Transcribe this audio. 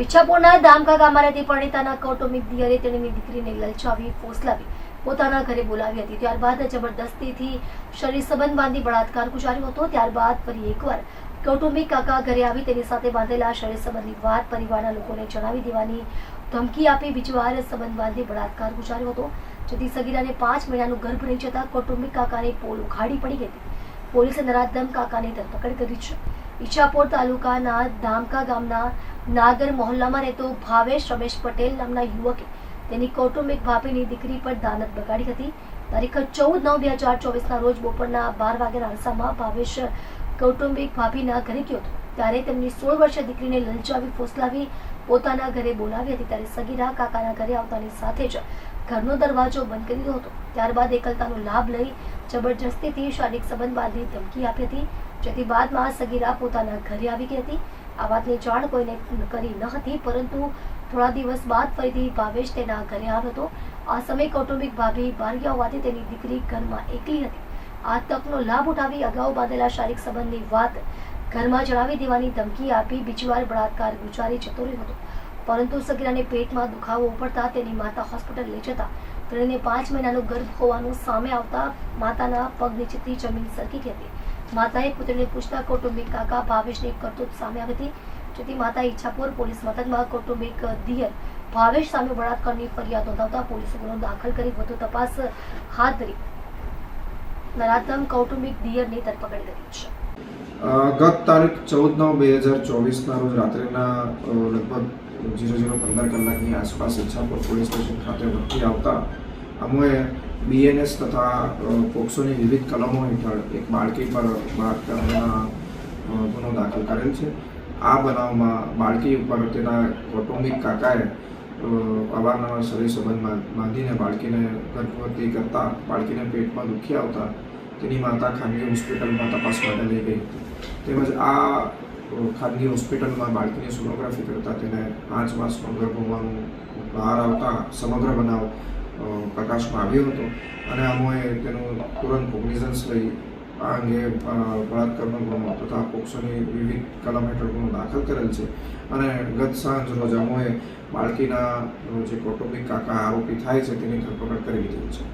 ઈચ્છાપુરના દામકા ગામમાં રહેતી પરિણીતાના કૌટુંબિક દિયરે તેની દીકરીને લલચાવી, ફોસલાવી, પોતાના ઘરે બોલાવી હતી. ત્યારબાદ જબરદસ્તીથી શરીર સંબંધ બાંધી બળાત્કાર ગુજાર્યો હતો. ત્યારબાદ ફરી એકવાર કૌટુંબિક કાકા ઘરે આવી તેની સાથે બાંધેલા શરીર સંબંધની વાત પરિવારના લોકોને જણાવી દેવાની ધમકી આપી બીજી વાર સંબંધ બાંધી બળાત્કાર ગુજાર્યો હતો. જેથી સગીરાને પાંચ મહિનાનું ગર્ભ રહી જતા કૌટુંબિક કાકાની પોલ ઉખાડી પડી હતી. પોલીસે નરાધમ કાકાની ધરપકડ કરી છે. ઈચ્છાપોર તાલુકાના ધામકા ગામના નાગર મહોલ્લામાં રહેતો ભાવેશ રમેશ પટેલ નામના યુવકે તેની કૌટુંબિક ભાભીની દીકરી પર દાનત બગાડી હતી. તારીખ ચૌદ નવ બે હજાર ચોવીસના રોજ બપોરના બાર વાગ્યાના અરસામાં ભાવેશ કૌટુંબિક ભાભીના ઘરે ગયો હતો. ત્યારે તેમની સોળ વર્ષીય દીકરીને લલચાવી ફોસલાવી પોતાના ઘરે બોલાવી હતી. ત્યારે સગીરા કાકાના ઘરે આવતાની સાથે જ ઘરનો દરવાજો બંધ કરી દીધો હતો. ત્યારબાદ એકલતાનો લાભ લઈ જબરજસ્તીથી શારીરિક સંબંધ બાંધી ધમકી આપી હતી. જેથી બાદમાં સગીરા પોતાના ઘરે આવી ગઈ હતી. આ વાતની જાણ કોઈને કરી ન હતી, પરંતુ થોડા દિવસ બાદ ફરીથી ભાવેશ તેના ઘરે આવ્યો હતો. આ સમયે કૌટુંબિક ભાભી બહાર હોવાથી તેની દીકરી ઘરમાં એકલી હતી. આ તકનો લાભ ઉઠાવી અગાઉ બાંધેલા શારીરિક સંબંધની વાત ઘરમાં જણાવી દેવાની ધમકી આપી બીજી વાર બળાત્કાર ગુજારી જતો રહ્યો હતો. પરંતુ સગીરાને પેટમાં દુખાવો ઉપડતા તેની માતા હોસ્પિટલ લઈ જતા તેણીને પાંચ મહિનાનો ગર્ભ હોવાનું સામે આવતા માતાના પગ નીચેથી જમીન સરકી ગઈ હતી. માતાએ પુત્રને પૂછતા કૌટુંબિક કાકા ભાવેશની કરતૂત સામે આવી હતી. જેથી માતા ઈચ્છાપુર પોલીસ મથકમાં કૌટુંબિક દિયર ભાવેશ સામે બળાત્કારની ફરિયાદ નોંધાવતા પોલીસે ગુનો દાખલ કરી વધુ તપાસ હાથ ધરી. નરાતમ કૌટુંબિક દિયરની ધરપકડ કરી છે. ગત તારીખ ચૌદ નવ બે હજાર ચોવીસના રોજ રાત્રિના લગભગ ઝીરો ઝીરો પંદર કલાકની આસપાસ ઈચ્છાપુર પોલીસ સ્ટેશન ખાતે વળતી આવતા અમોએ બીએનએસ તથા પોક્સોની વિવિધ કલમો હેઠળ એક બાળકી પર બળાત્કારના ગુનો દાખલ કરેલ છે. આ બનાવમાં બાળકી ઉપર તેના કૌટુંબિક કાકાએ અવારનવાર શરીર સંબંધ બાંધીને બાળકીને ગર્ભવતી કરતા બાળકીને પેટમાં દુખી આવતા તેની માતા ખાનગી હોસ્પિટલમાં તપાસ માટે લઈ ગઈ હતી. તેમજ આ ખાનગી હોસ્પિટલમાં બાળકીની સોનોગ્રાફી કરતાં તેને પાંચ માસનો ગર્ભ હોવાનું બહાર આવતા સમગ્ર બનાવ પ્રકાશમાં આવ્યો હતો. અને અમોએ તેનું તુરંત કોગ્નિઝન્સ લઈ આ અંગે બળાત્કારનો ગુનો તથા પોક્સોની વિવિધ કલમ હેઠળ ગુનો દાખલ કરેલ છે. અને ગત સાંજ રોજ અમોએ બાળકીના જે કૌટુંબિક કાકા આરોપી થાય છે તેની ધરપકડ કરી દીધી છે.